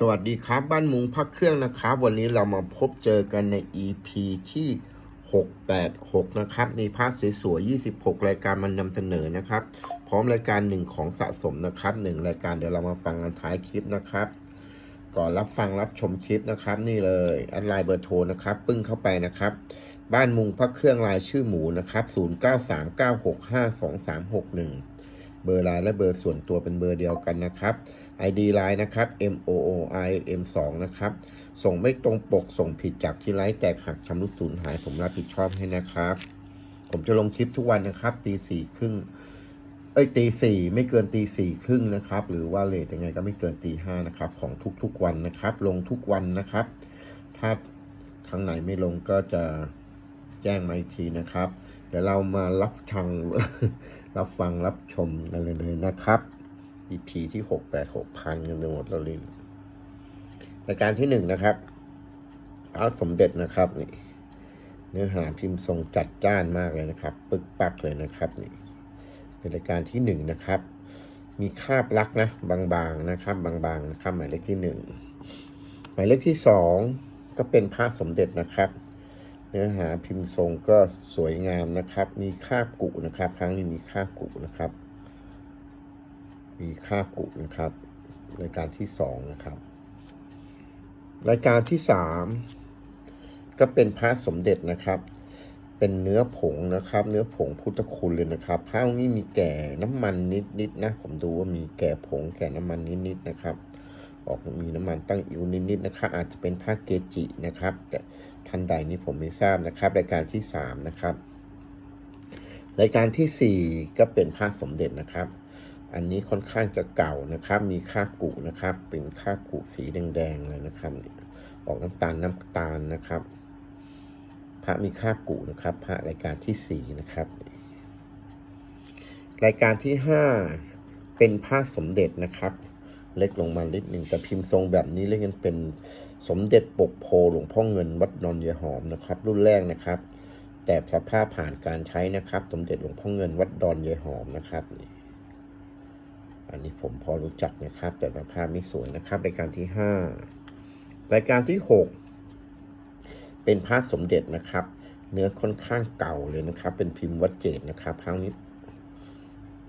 สวัสดีครับบ้านมุงพักเครื่องนะครับ วันนี้เรามาพบเจอกันใน EP ที่ 686 นะครับในภาพสวยๆ 26 รายการมันนำเสนอนะครับ พร้อมรายการหนึ่งของสะสมนะครับหนึ่งรายการเดี๋ยวเรามาฟังกันท้ายคลิปนะครับ ก่อนรับฟังรับชมคลิปนะครับ นี่เลยแอดไลน์เบอร์โทรนะครับ ปึ้งเข้าไปนะครับ บ้านมุงพักเครื่องลายชื่อหมูนะครับ 0939652361 เบอร์ไลน์และเบอร์ส่วนตัวเป็นเบอร์เดียวกันนะครับ ID ไลน์นะครับ M O O I M 2 นะครับ ส่งไม่ตรงปกส่งผิดจากที่ไลฟ์แตกหักชำรุดสูญหาย ผมรับผิดชอบให้นะครับ ผมจะลงคลิปทุกวันนะครับตีสี่ครึ่งเอ้ยตีสี่ไม่เกินตีสี่ครึ่งนะครับ หรือว่าเลทยังไงก็ไม่เกินตีห้านะครับ ของทุกๆวันนะครับ ลงทุกวันนะครับ ถ้าครั้งไหนไม่ลงก็จะแจ้งมาอีกทีนะครับ เดี๋ยวเรามารับฟังรับฟังรับชมกันเลยนะครับ EP ที่หกแปดหกพันกันไปหมดแล้วลินรายการที่หนึ่งนะครับพระสมเด็จนะครับนี่เนื้อหาพิมพ์ทรงจัดจ้านมากเลยนะครับ ปึกปักเลยนะครับนี่เป็นรายการที่หนึ่งนะครับ มีคาบลักนะ บางๆนะครับ บางๆนะครับหมายเลขที่หนึ่งหมายเลขที่สองก็เป็นพระสมเด็จนะครับ เนื้อหาพิมพ์ทรงก็สวยงามนะครับ มีคาบกุนะครับ ครั้งนี้มีคาบกุนะครับ มีค่ากุนะครับ รายการที่สองนะครับ รายการที่สามก็เป็นพระสมเด็จนะครับ เป็นเนื้อผงนะครับ เนื้อผงพุทธคุณเลยนะครับพระองค์นี้มีแก่น้ำมันนิดๆนะผมดูว่ามีแก่ผงแก่น้ำมันนิดๆนะครับ ออกมีน้ำมันตั้งอิวนิดๆนะครับ อาจจะเป็นพระเกจินะครับ แต่ท่านใดนี้ผมไม่ทราบนะครับ รายการที่สามนะครับ รายการที่สี่ก็เป็นพระสมเด็จนะครับ อันนี้ค่อนข้างจะเก่านะครับ มีครากุนะครับ เป็นครากุสีแดงๆเลยนะครับ ออกน้ำตาลน้ำตาลนะครับ พระมีครากุนะครับ พระรายการที่สี่นะครับ รายการที่ห้าเป็นพระสมเด็จนะครับ เล็กลงมานิดหนึ่งแต่พิมพ์ทรงแบบนี้เรียกกันเป็นสมเด็จปกโพหลวงพ่อเงินวัดนนยายหอมนะครับ รุ่นแรกนะครับ แต่สภาพผ่านการใช้นะครับ สมเด็จหลวงพ่อเงินวัดดอนยายหอมนะครับนี่ อันนี้ผมพอรู้จักนะครับ แต่สภาพไม่สวยนะครับรายการที่ห้ารายการที่หกเป็นพระสมเด็จนะครับ เนื้อค่อนข้างเก่าเลยนะครับ เป็นพิมพ์วัดเจดนะครับครั้งนี้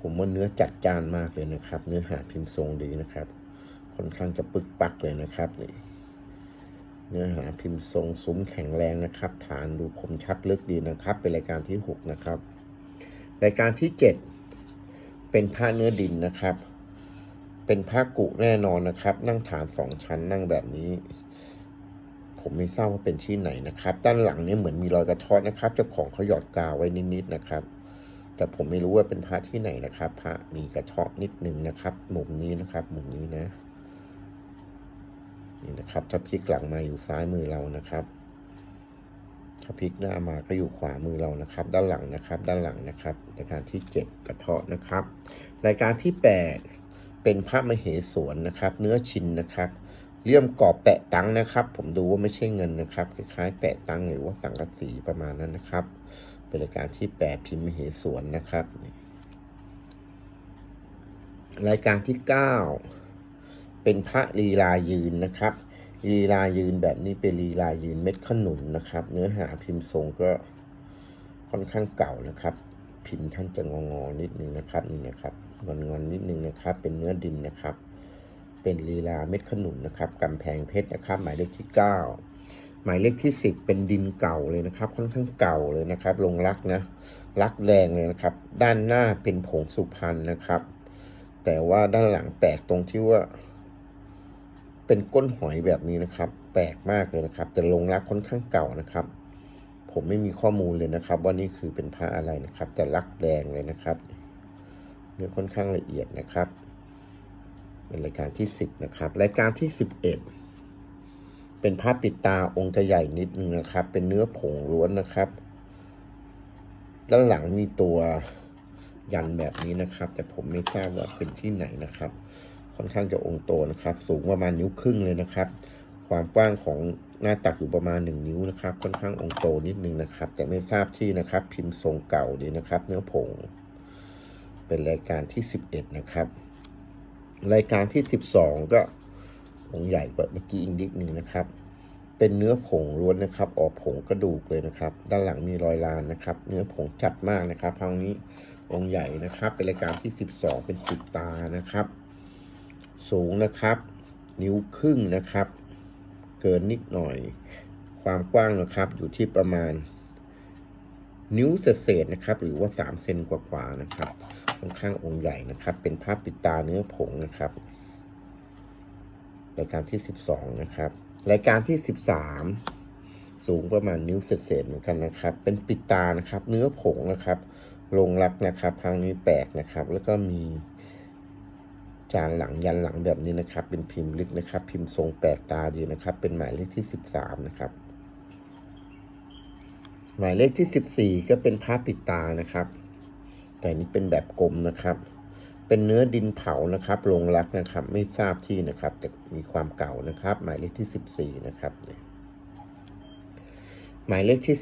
ผมว่าเนื้อจัดจานมากเลยนะครับ เนื้อหาพิมพ์ทรงดีนะครับ ค่อนข้างจะปึกปักเลยนะครับนี่เนื้อหาพิมพ์ทรงซุ้มแข็งแรงนะครับ ฐานดูคมชัดลึกดีนะครับ เป็นรายการที่หกนะครับ รายการที่เจ็ด เป็นผ้าเนื้อดินนะครับ เป็นผ้ากุแน่นอนนะครับ นั่งฐานสองชั้นนั่งแบบนี้ ผมไม่ทราบว่าเป็นที่ไหนนะครับ ด้านหลังเนี่ยเหมือนมีรอยกระเท้อนนะครับ เจ้าของเขาหยอดกาวไว้นิดๆนะครับ แต่ผมไม่รู้ว่าเป็นพระที่ไหนนะครับ พระมีกระเทาะนิดหนึ่งนะครับ มุมนี้นะครับ มุมนี้นะ นี่นะครับ ถ้าพลิกหลังมาอยู่ซ้ายมือเรานะครับ ถ้าพลิกหน้ามาก็อยู่ขวามือเรานะครับ ด้านหลังนะครับ ด้านหลังนะครับรายการที่เจ็ดกระเทาะนะครับ รายการที่แปดเป็นพระมเหสวนนะครับ เนื้อชินนะครับเลี่ยมกรอบแปะตังนะครับ ผมดูว่าไม่ใช่เงินนะครับคล้ายๆแปะตังหรือว่าสังกะสีประมาณนั้นนะครับ เป็นรายการที่แปดพิมพ์มเหสวนนะครับ รายการที่เก้าเป็นพระลีลายืนนะครับ ลีลายืนแบบนี้เป็นลีลายืนเม็ดขนุนนะครับ เนื้อหาพิมพ์ทรงก็ค่อนข้างเก่านะครับ พิมพ์ท่านจะงองอๆนิดนึงนะครับนี่นะครับงอนๆนนิดนึงนะครับ เป็นเนื้อดินนะครับ เป็นลีลาเม็ดขนุนนะครับกำแพงเพชรนะครับ หมายเลขที่เก้าหมายเลขที่สิบเป็นดินเก่าเลยนะครับ ค่อนข้างเก่าเลยนะครับ ลงรักนะรักแดงเลยนะครับ ด้านหน้าเป็นผงสุพรรณนะครับ แต่ว่าด้านหลังแปลกตรงที่ว่า เป็นก้นหอยแบบนี้นะครับ แปลกมากเลยนะครับ แต่ลงรักค่อนข้างเก่านะครับ ผมไม่มีข้อมูลเลยนะครับ ว่านี่คือเป็นพระอะไรนะครับ แต่รักแดงเลยนะครับเนื้อค่อนข้างละเอียดนะครับ เป็นรายการที่สิบนะครับ รายการที่สิบเอ็ดเป็นพระปิดตาองค์จะใหญ่นิดนึงนะครับ เป็นเนื้อผงล้วนนะครับด้านหลังมีตัวยันแบบนี้นะครับ แต่ผมไม่ทราบว่าเป็นที่ไหนนะครับ ค่อนข้างจะองค์โตนะครับ สูงประมาณนิ้วครึ่งเลยนะครับ ความกว้างของหน้าตักอยู่ประมาณหนึ่งนิ้วนะครับ ค่อนข้างองค์โตนิดนึงนะครับ แต่ไม่ทราบที่นะครับ พิมพ์ทรงเก่าดีนะครับ เนื้อผง เป็นรายการที่สิบเอ็ดนะครับ รายการที่สิบสองก็องค์ใหญ่กว่าเมื่อกี้อีกนิดหนึ่งนะครับเป็นเนื้อผงล้วนนะครับ ออกผงกระดูกเลยนะครับ ด้านหลังมีรอยลานนะครับ เนื้อผงจัดมากนะครับครั้งนี้องค์ใหญ่นะครับ เป็นรายการที่ 12 เป็นจุดตานะครับ สูงนะครับ นิ้วครึ่งนะครับ เกินนิดหน่อย ความกว้างนะครับอยู่ที่ประมาณ นิ้วเศษนะครับ หรือว่า3เซนกว่าๆนะครับค่อนข้างองค์ใหญ่นะครับ เป็นภาพปิดตาเนื้อผงนะครับรายการที่ 12 นะครับ รายการที่ 13 สูงประมาณนิ้วเศษๆเหมือนกันนะครับ เป็นปิดตานะครับ เนื้อผงนะครับ ลงรักนะครับทางนี้แปลกนะครับ แล้วก็มี จานหลังยันหลังแบบนี้นะครับ เป็นพิมพ์ลึกนะครับ พิมพ์ทรงแปลกตาดีนะครับ เป็นหมายเลขที่13นะครับ หมายเลขที่14ก็เป็นผ้าปิดตานะครับ แต่นี้เป็นแบบกลมนะครับ เป็นเนื้อดินเผานะครับลงรักนะครับ ไม่ทราบที่นะครับ แต่มีความเก่านะครับ หมายเลขที่14นะครับหมายเลขที่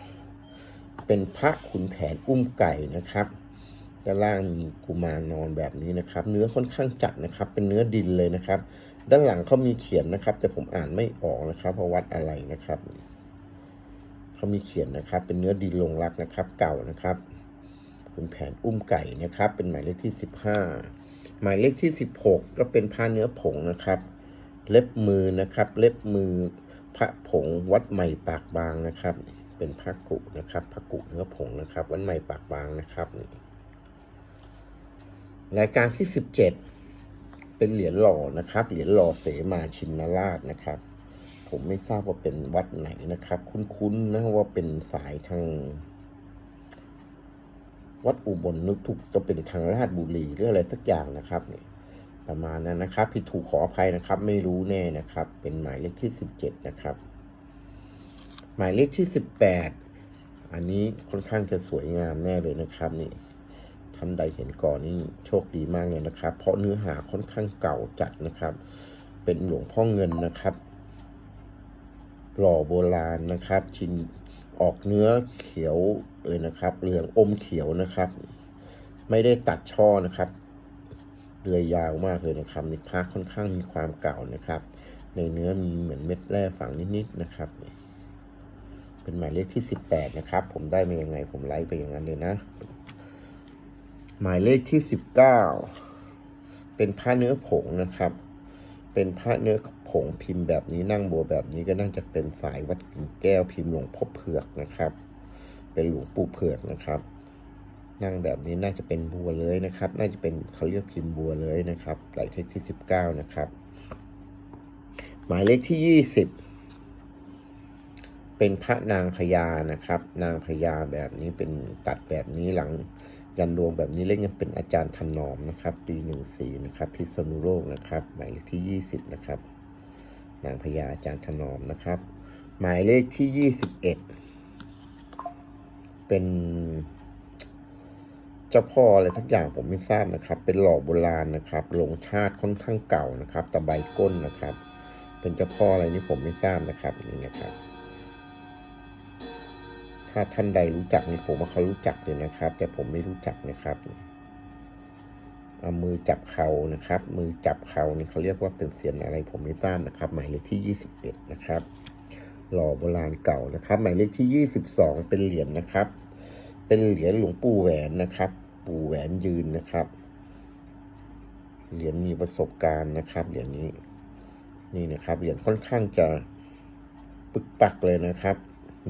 15เป็นพระขุนแผนอุ้มไก่นะครับ ด้านล่างมีกุมารนอนแบบนี้นะครับ เนื้อค่อนข้างจัดนะครับ เป็นเนื้อดินเลยนะครับ ด้านหลังเขามีเขียนนะครับ แต่ผมอ่านไม่ออกนะครับเพราะวัดอะไรนะครับเขามีเขียนนะครับ เป็นเนื้อดินลงรักนะครับ เก่านะครับคุณแผนอุ้มไก่นะครับ เป็นหมายเลขที่15หมายเลขที่16ก็เป็นผ้าเนื้อผงนะครับ เล็บมือนะครับ เล็บมือพระผงวัดใหม่ปากบางนะครับ เป็นพระกุนะครับพระกุเนื้อผงนะครับ วัดใหม่ปากบางนะครับนี่ รายการที่ 17 เป็นเหรียญหล่อนะครับ เหรียญหล่อเสมาชินราชนะครับ ผมไม่ทราบว่าเป็นวัดไหนนะครับ คุ้นๆนะว่าเป็นสายทาง วัดอุบลนึกถูกจะเป็นทางราชบุรีหรืออะไรสักอย่างนะครับเนี่ยประมาณนั้นนะครับผิดถูกขออภัยนะครับ ไม่รู้แน่นะครับ เป็นหมายเลขที่สิบเจ็ดนะครับ หมายเลขที่สิบแปดอันนี้ค่อนข้างจะสวยงามแน่เลยนะครับนี่ ท่านใดเห็นก่อนนี่โชคดีมากเลยนะครับ เพราะเนื้อหาค่อนข้างเก่าจัดนะครับ เป็นหลวงพ่อเงินนะครับ หล่อโบราณนะครับชิ้นออกเนื้อเขียวเลยนะครับเหลืองอมเขียวนะครับ ไม่ได้ตัดช่อนะครับเรือยยาวมากเลยนะครับในพระค่อนข้างมีความเก่านะครับ ในเนื้อมีเหมือนเม็ดแร่ฝังนิดๆนะครับ เป็นหมายเลขที่ 18 นะครับ ผมได้มายังไงผมไล่ไปอย่างนั้นเลยนะ หมายเลขที่19เป็นผ้าเนื้อผงนะครับ เป็นพระเนื้อผงพิมพ์แบบนี้นั่งบัวแบบนี้ก็น่าจะเป็นสายวัดกิ่งแก้วพิมพ์หลวงพ่อเผือกนะครับ เป็นหลวงปู่เผือกนะครับ นั่งแบบนี้น่าจะเป็นบัวเลยนะครับ น่าจะเป็นเขาเรียกพิมพ์บัวเลยนะครับหลายเลขที่สิบเก้านะครับ หมายเลขที่ยี่สิบเป็นพระนางพญานะครับ นางพญาแบบนี้เป็นตัดแบบนี้หลัง ยันดวงแบบนี้เล่นยังเป็นอาจารย์ถนอมนะครับ ปีหนึ่งสี่นะครับ พิษณุโลกนะครับหมายเลขที่ยี่สิบนะครับนางพญาอาจารย์ถนอมนะครับ หมายเลขที่ยี่สิบเอ็ดเป็นเจ้าพ่ออะไรสักอย่างผมไม่ทราบนะครับ เป็นหล่อโบราณนะครับ ลงชาติค่อนข้างเก่านะครับ ตะไบก้นนะครับ เป็นเจ้าพ่ออะไรนี่ผมไม่ทราบนะครับนี่นะครับ ถ้าท่านใดรู้จักนี่ผมว่าเขารู้จักเลยนะครับ แต่ผมไม่รู้จักนะครับเอามือจับเข่านะครับ มือจับเข่านี่เขาเรียกว่าเป็นเสียนอะไร ผมไม่ทราบนะครับ หมายเลขที่21นะครับหล่อโบราณเก่านะครับ หมายเลขที่22เป็นเหรียญนะครับ เป็นเหรียญหลวงปู่แหวนนะครับ ปู่แหวนยืนนะครับ เหรียญมีประสบการณ์นะครับ เหรียญนี้ นี่นะครับ เหรียญค่อนข้างจะปึกปักเลยนะครับ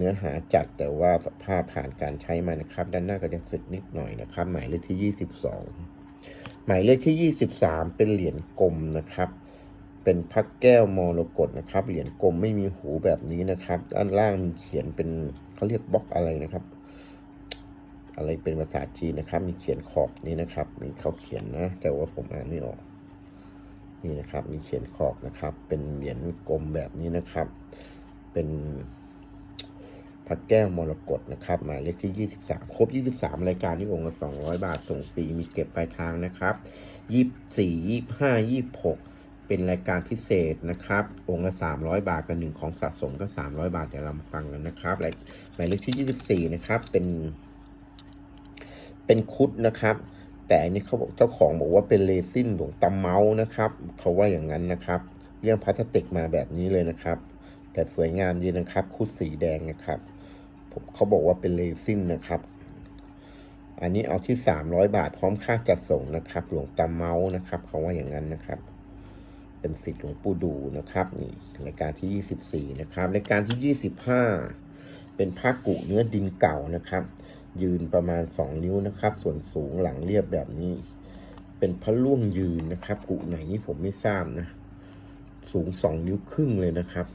เนื้อหาจัดแต่ว่าสภาพผ่านการใช้มานะครับ ด้านหน้าก็จะสึกนิดหน่อยนะครับ หมายเลขที่ 22 หมายเลขที่ 23 เป็นเหรียญกลมนะครับ เป็นพักแก้วมรกตนะครับ เหรียญกลมไม่มีหูแบบนี้นะครับ ด้านล่างมีเขียนเป็นเขาเรียกบล็อกอะไรนะครับ อะไรเป็นภาษาจีนนะครับ มีเขียนขอบนี้นะครับมีเขาเขียนนะ แต่ว่าผมอ่านไม่ออกนี่นะครับ มีเขียนขอบนะครับ เป็นเหรียญกลมแบบนี้นะครับ เป็น พระแก้วมรกตนะครับ หมายเลขที่ 23 ครบ 23 รายการที่องค์ละ200 บาทส่งฟรีมีเก็บปลายทางนะครับ 24 25 26 เป็นรายการพิเศษนะครับ องค์ละ300 บาทกับหนึ่งของสะสมก็ 300 บาทเดี๋ยวเรามาฟังกันนะครับหมายเลขที่ 24 นะครับ เป็น เป็นคุดนะครับแต่อันนี้เขาบอกเจ้าของบอกว่าเป็นเรซินหลวงตาเมาส์นะครับเขาว่าอย่างนั้นนะครับเรื่องพลาสติกมาแบบนี้เลยนะครับ แต่สวยงามดีนะครับคุดสีแดงนะครับ เขาบอกว่าเป็นเรซินนะครับ อันนี้เอาที่สามร้อยบาทพร้อมค่าจัดส่งนะครับ หลวงตาเมาส์นะครับเขาว่าอย่างนั้นนะครับ เป็นสิทธิ์หลวงปู่ดูนะครับนี่รายการที่ยี่สิบสี่นะครับรายการที่ยี่สิบห้าเป็นผ้ากุเนื้อดินเก่านะครับ ยืนประมาณ2นิ้วนะครับ ส่วนสูงหลังเรียบแบบนี้ เป็นพระล่วงยืนนะครับ กุไหนนี่ผมไม่ทราบนะ สูง2นิ้วครึ่งเลยนะครับ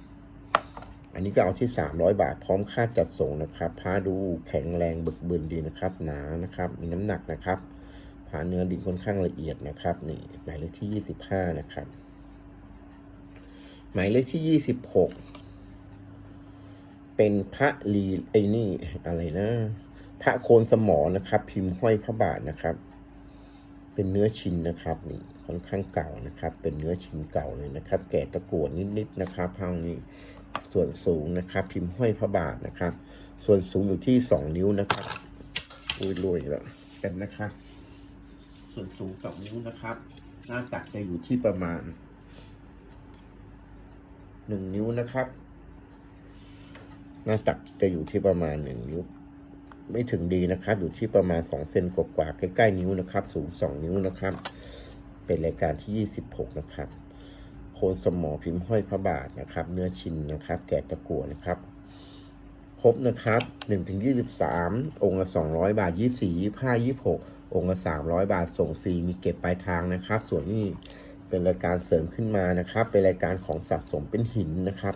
อันนี้ก็เอาที่ 300 บาทพร้อมค่าจัดส่งนะครับผ้าดูแข็งแรงบึกบึนดีนะครับ หนานะครับ มีน้ำหนักนะครับผ้าเนื้อดินค่อนข้างละเอียดนะครับนี่หมายเลขที่ 25 นะครับ หมายเลขที่ 26 เป็นพระลีไอ้นี่อะไรนะพระโคนสมอนะครับ พิมพ์ห้อยพระบาทนะครับ เป็นเนื้อชิ้นนะครับนี่ค่อนข้างเก่านะครับ เป็นเนื้อชิ้นเก่าเลยนะครับ แก่ตะกรวดนิดๆนะครับพังนี้ ส่วนสูงนะครับ พิมพ์ห้อยพระบาทนะครับ ส่วนสูงอยู่ที่สองนิ้วนะครับอุ้ยรวยแล้วเป็นนะครับ ส่วนสูงสองนิ้วนะครับ หน้าตักจะอยู่ที่ประมาณหนึ่งนิ้วนะครับ หน้าตักจะอยู่ที่ประมาณหนึ่งนิ้ว ไม่ถึงดีนะครับ อยู่ที่ประมาณ2เซนกว่าๆใกล้ๆนิ้วนะครับ สูง2นิ้วนะครับ เป็นรายการที่26นะครับ โคนสมอพิมพ์ห้อยพระบาทนะครับ เนื้อชินนะครับ แกะตะกั่วนะครับ ครบนะครับ1ถึง23องค์ละ200บาท24 25 26องค์ละ300บาทส่งฟรีมีเก็บปลายทางนะครับ ส่วนนี้เป็นรายการเสริมขึ้นมานะครับ เป็นรายการของสะสมเป็นหินนะครับ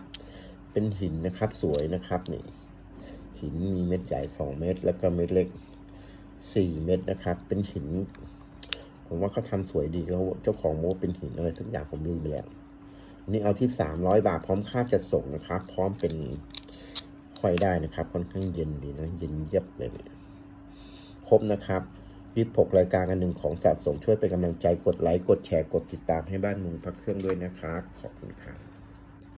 เป็นหินนะครับสวยนะครับนี่หินมีเม็ดใหญ่สองเม็ดแล้วก็เม็ดเล็กสี่เม็ดนะครับ เป็นหินผมว่าเขาทำสวยดีเขาเจ้าของโม้เป็นหินอะไรสักอย่างผมลืมไปแล้ว นี่เอาที่สามร้อยบาท พร้อมค่าจัดส่งนะครับ พร้อมเป็นค่อยได้นะครับ ค่อนข้างเย็นดีนะ เย็นเยียบเลยครบนะครับรีบพกรายการกันหนึ่งของสะสมช่วยเป็นกำลังใจกดไลค์กดแชร์กดติดตามให้บ้านมุงพักเครื่องด้วยนะครับขอบคุณครับ